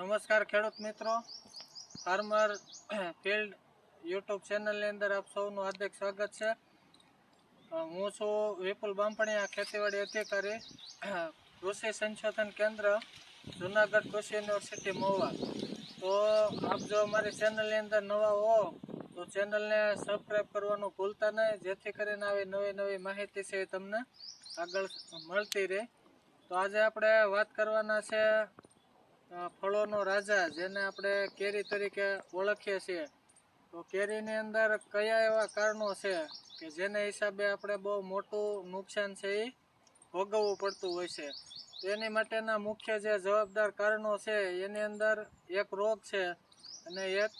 નમસ્કાર ખેડૂત મિત્રો. ફાર્મર ફિલ્ડ યુટ્યુબ ચેનલની અંદર આપ સૌનું હાર્દિક સ્વાગત છે. હું છું વિપુલ બામપણિયા, ખેતીવાડી અધિકારી, કૃષિ સંશોધન કેન્દ્ર, જુનાગઢ કૃષિ યુનિવર્સિટી મહુવા તો આપ જો અમારી ચેનલની અંદર નવા હો, તો ચેનલને સબસ્ક્રાઈબ કરવાનું ભૂલતા નહીં, જેથી કરીને આવી નવી નવી માહિતી છે તમને આગળ મળતી રહે. તો આજે આપણે વાત કરવાના છે ફળોનો રાજા, જેને આપણે કેરી તરીકે ઓળખીએ છીએ. તો કેરીની અંદર કયા એવા કારણો છે કે જેને હિસાબે આપણે બહુ મોટું નુકસાન છે એ ભોગવવું પડતું હોય છે? તેની માટેના મુખ્ય જે જવાબદાર કારણો છે, એની અંદર એક રોગ છે અને એક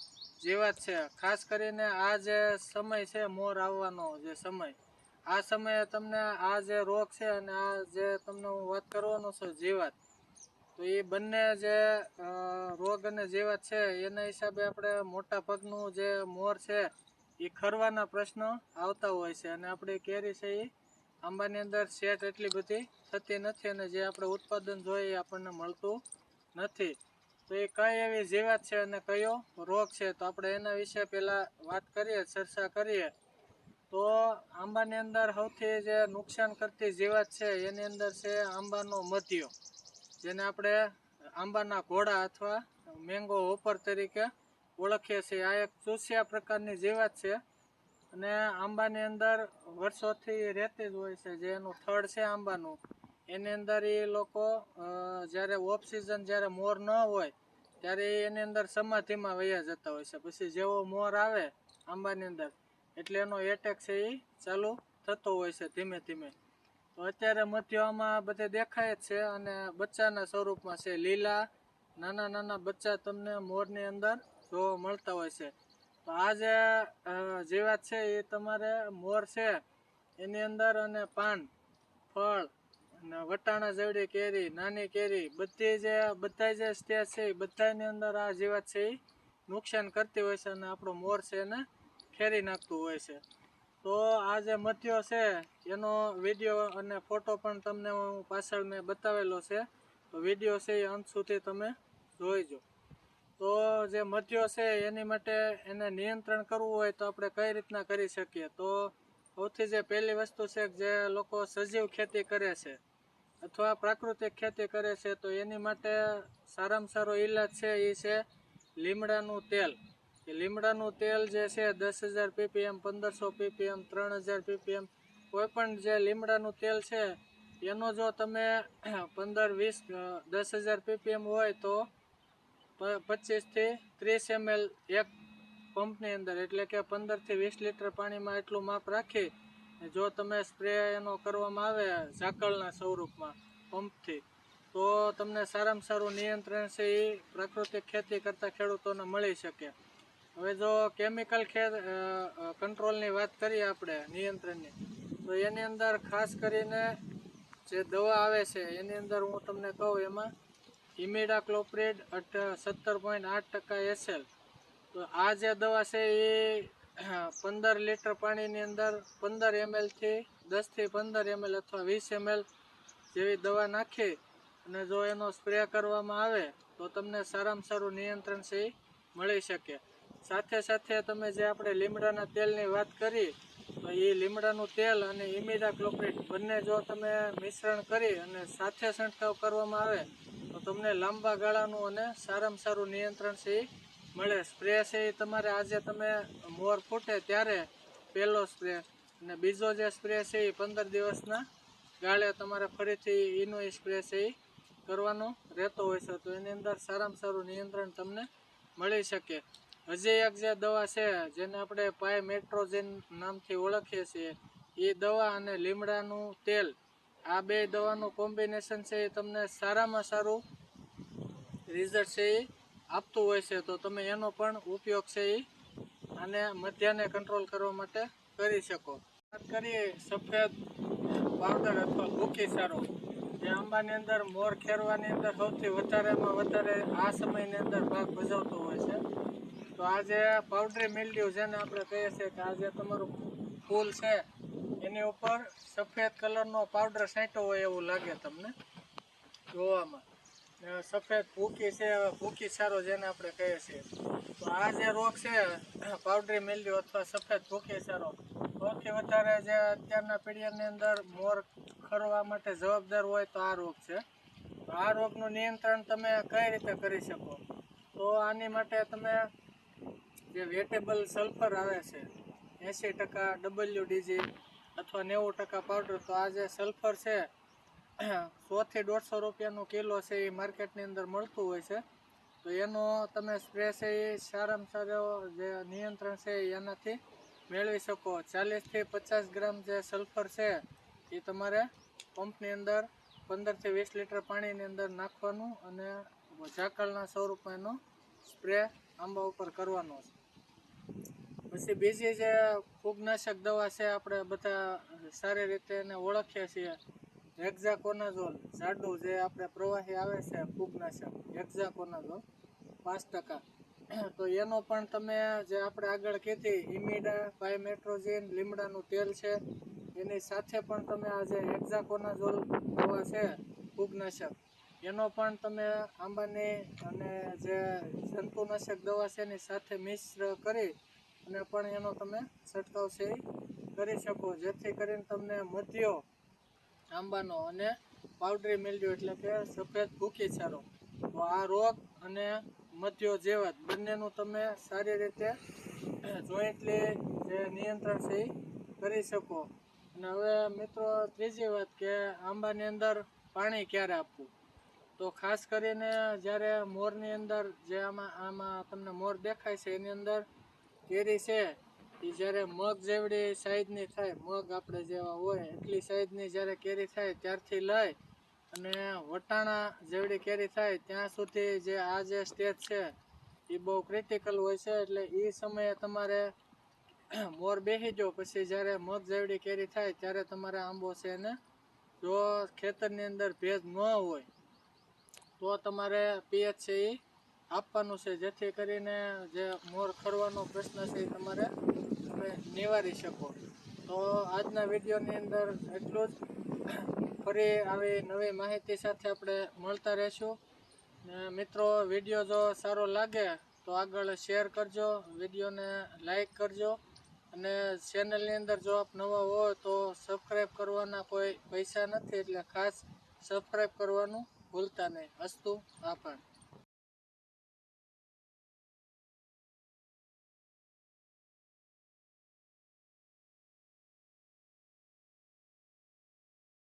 જીવાત છે. ખાસ કરીને આ જે સમય છે, મોર આવવાનો જે સમય, આ સમયે તમને આ જે રોગ છે અને આ જે તમને હું વાત કરવાનો છું જીવાત તો એ બંને જે રોગ અને જીવાત છે, એના હિસાબે આપણે મોટા ભાગનું જે મોર છે, એ ખરવાના પ્રશ્નો આવતા હોય છે. અને આપણી કેરી છે એ આંબાની અંદર સેટ એટલી બધી થતી નથી અને જે આપણે ઉત્પાદન જોઈએ એ આપણને મળતું નથી. તો એ કઈ એવી જીવાત છે અને કયો રોગ છે, તો આપણે એના વિશે પહેલાં વાત કરીએ, ચર્ચા કરીએ. તો આંબાની અંદર સૌથી જે નુકસાન કરતી જીવાત છે, એની અંદર છે આંબાનો મધ્યો. જેને આપણે આંબાના ઘોડા અથવા મેંગો હોપર તરીકે ઓળખીએ છીએ. આ એક ચૂસિયા પ્રકારની જીવાત છે અને આંબાની અંદર વર્ષોથી રહેતી જ હોય છે જે એનું થડ છે આંબાનું. એની અંદર એ લોકો જ્યારે ઓફ સિઝન જ્યારે મોર ન હોય ત્યારે એની અંદર સમાધિમાં વયા જતા હોય છે. પછી જેવો મોર આવે આંબાની અંદર, એટલે એનો એટેક છે એ ચાલુ થતો હોય છે ધીમે ધીમે. અત્યારે મધ્યમાં બધે દેખાય જ છે અને બચ્ચાના સ્વરૂપમાં છે લીલા. નાના નાના બચ્ચા તમને મોરની અંદર જોવા મળતા હોય છે. તો આ જે જીવાત છે એ તમારે મોર છે, એની અંદર અને પાન, ફળ અને વટાણા જેવડી કેરી, નાની કેરી, બધી જે બધા જે સ્ટેજ છે એ બધાની અંદર આ જીવાત છે એ નુકસાન કરતી હોય છે અને આપણો મોર છે એને ખેરી નાખતું હોય છે. તો આ જે મધ્યો છે, એનો વીડિયો અને ફોટો પણ તમને હું પાછળ મેં બતાવેલો છે. તો વીડિયો છે એ અંત સુધી તમે જોઈજો. તો જે મધ્યો છે, એની માટે એને નિયંત્રણ કરવું હોય તો આપણે કઈ રીતના કરી શકીએ? તો સૌથી જે પહેલી વસ્તુ છે જે લોકો સજીવ ખેતી કરે છે અથવા પ્રાકૃતિક ખેતી કરે છે, તો એની માટે સારામાં સારો ઈલાજ છે એ છે લીમડાનું તેલ. કે લીમડાનું તેલ જે છે, દસ હજાર પીપીએમ, પંદરસો પીપીએમ, ત્રણ હજાર પીપીએમ કોઈ પણ જે લીમડાનું તેલ છે, એનો જો તમે પંદર, વીસ, દસ હજાર પીપીએમ હોય તો પચીસથી ત્રીસ એમએલ એક પંપની અંદર, એટલે કે પંદરથી વીસ લીટર પાણીમાં એટલું માપ રાખી, જો તમે સ્પ્રે એનો કરવામાં આવે ઝાકળના સ્વરૂપમાં પંપથી, તો તમને સારામાં સારું નિયંત્રણ છે એ પ્રાકૃતિક ખેતી કરતા ખેડૂતોને મળી શકે. હવે જો કેમિકલ ખેત કંટ્રોલની વાત કરીએ આપણે, નિયંત્રણની, તો એની અંદર ખાસ કરીને જે દવા આવે છે, એની અંદર હું તમને કહું એમાં ઇમિડા ક્લોપ્રિડ સત્તર પોઈન્ટ આઠ ટકા એસએલ તો આ જે દવા છે એ, પંદર લીટર પાણીની અંદર પંદર એમએલથી દસથી પંદર એમએલ અથવા વીસ એમએલ જેવી દવા નાખી અને જો એનો સ્પ્રે કરવામાં આવે, તો તમને સારામાં સારું નિયંત્રણ છે મળી શકે. સાથે સાથે તમે જે આપણે લીમડાના તેલની વાત કરી, તો એ લીમડાનું તેલ અને ઇમિડા ક્લોપ્રિટ બંને જો તમે મિશ્રણ કરી અને સાથે છંટકાવ કરવામાં આવે, તો તમને લાંબા ગાળાનું અને સારામાં સારું નિયંત્રણ છે મળે. સ્પ્રે છે એ તમારે આજે તમે મોર ફૂટે ત્યારે પહેલો સ્પ્રે. અને બીજો જે સ્પ્રે છે એ પંદર દિવસના ગાળે તમારે ફરીથી એનો સ્પ્રે છે એ કરવાનો રહેતો હોય છે. તો એની અંદર સારામાં સારું નિયંત્રણ તમને મળી શકે. એક જે દવા છે, જેને આપણે પાય મેટ્રોજેન નામથી ઓળખીએ છીએ, એ દવા અને લીમડાનું તેલ, આ બે દવાનું કોમ્બિનેશન છે એ તમને સારામાં સારું રિઝલ્ટ છે એ આપતું હોય છે. તો તમે એનો પણ ઉપયોગ છે એ અને મધ્યાને કંટ્રોલ કરવા માટે કરી શકો. વાત કરીએ સફેદ પાવડર અથવા ભૂકી સારો, જે આંબાની અંદર મોર ખેરવાની અંદર સૌથી વધારેમાં વધારે આ સમયની અંદર ભાગ ભજવતો હોય છે. તો આ જે પાવડરી મિલ્ડ્યુ જેને આપણે કહીએ છીએ કે આ જે તમારું ફૂલ છે. એની ઉપર સફેદ કલરનો પાવડર છાંટો હોય એવું લાગે તમને. જોવામાં. સફેદ ભૂકી છે ભૂકી સારો જેને આપણે કહીએ છીએ. તો આ જે રોગ છે પાવડરી મેલ્યો અથવા સફેદ ભૂકી સારો, સૌથી વધારે જે અત્યારના પીડિયાની અંદર મોર ખરવા માટે જવાબદાર હોય તો આ રોગ છે. આ રોગનું નિયંત્રણ તમે કઈ રીતે કરી શકો? તો આની માટે તમે જે વેટેબલ સલ્ફર આવે છે એંસી ટકા ડબલ્યુ ડીજી અથવા નેવું ટકા પાવડર તો આ જે સલ્ફર છે સોથી દોઢસો રૂપિયાનું કિલો છે એ માર્કેટની અંદર મળતું હોય છે. તો એનો તમે સ્પ્રે છે એ સારામાં સારો જે નિયંત્રણ છે એનાથી મેળવી શકો. ચાલીસથી પચાસ ગ્રામ જે સલ્ફર છે એ તમારે પંપની અંદર પંદરથી વીસ લીટર પાણીની અંદર નાખવાનું અને ઝાકળના સ્વરૂપમાં એનો સ્પ્રે આંબા ઉપર કરવાનો છે. પછી બીજી જે ફૂગનાશક દવા છે, આપણે બધા સારી રીતે એને ઓળખીએ છીએ. હેક્ઝાકોનાઝોલ જાડું જે આપણે પ્રવાહી આવે છે, ફૂગનાશક હેક્ઝાકોનાઝોલ પાંચ ટકા. તો એનો પણ તમે જે આપણે આગળ કીધી, ઇમિડા બાયમેટ્રોઝિન લીમડાનું તેલ છે, એની સાથે પણ તમે આ જે હેક્ઝાકોનાઝોલ દવા છે, ફૂગનાશક, એનો પણ તમે આંબાની અને જે જંતુનાશક દવા છે, એની સાથે મિશ્ર કરી અને પણ એનો તમે છંટકાવ છે કરી શકો. જેથી કરીને તમને મધ્યો આંબાનો અને પાવડરી મેલ્યો એટલે કે સફેદ ભૂકી છારો. તો આ રોગ અને મધ્યો જેવા બંનેનું તમે સારી રીતે જોઈન્ટલી જે નિયંત્રણ છે કરી શકો. અને હવે મિત્રો ત્રીજી વાત કે આંબાની અંદર પાણી ક્યારે આપવું? તો ખાસ કરીને જ્યારે મોરની અંદર જે આમાં આમાં તમને મોર દેખાય છે એની અંદર કેરી છે, એ જ્યારે મગ જેવડી સાઈઝની થાય, મગ આપણે જેવા હોય, એટલી સાઈઝની જ્યારે કેરી થાય ત્યારથી લઈ અને વટાણા જેવડી કેરી થાય ત્યાં સુધી જે આ જે સ્ટેજ છે, એ બહુ ક્રિટિકલ હોય છે, એટલે એ સમયે તમારે મોર બેસી જો પછી જ્યારે મગ જેવડી કેરી થાય ત્યારે તમારે આંબો છે એને જો ખેતરની અંદર ભેજ ન હોય, તો તમારે પીએચ છે એ આપવાનું છે, જેથી કરીને જે મોર ખરવાનો પ્રશ્ન છે એ તમારે તમે નિવારી શકો. તો આજના વિડીયોની અંદર એટલું જ. ફરી આવી નવી માહિતી સાથે આપણે મળતા રહેશું. મિત્રો, વીડિયો જો સારો લાગે તો આગળ શેર કરજો, વિડીયોને લાઈક કરજો. અને ચેનલની અંદર જો આપ નવા હોય તો સબસ્ક્રાઈબ કરવાના કોઈ પૈસા નથી, એટલે ખાસ સબસ્ક્રાઈબ કરવાનું ભૂલતા નહીં. અસ્તુ, આભાર.